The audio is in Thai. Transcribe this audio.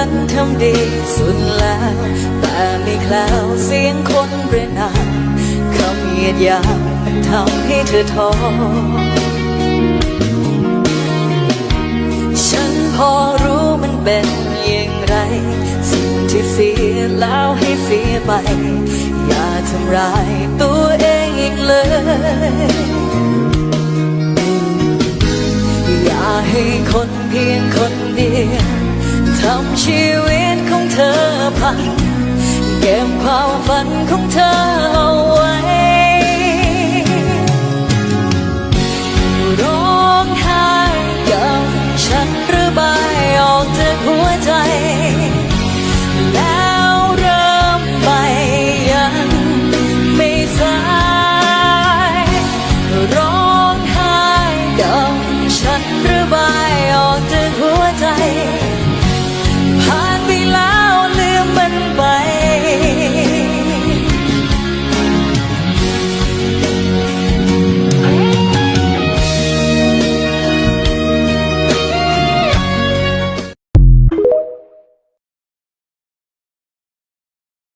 ฉันทำดีสุดแล้ว แต่ไม่แคล้วเสียงคนเรนานคำเหยียดยามทำให้เธอท้อฉันพอรู้มันเป็นอย่างไร สิ่งที่เสียแล้วให้เสียไป อย่าทำร้ายตัวเองอีกเลยอย่าให้คนเพียงคนเดียว ทำชีวิตของเธอพังเก็บความฝันของเธอเอาไว้ร้องไห้กับฉันหระบายออกจากหัวใจ แล้วเริ่มไปยังไม่สายร้องไห้กับฉันระ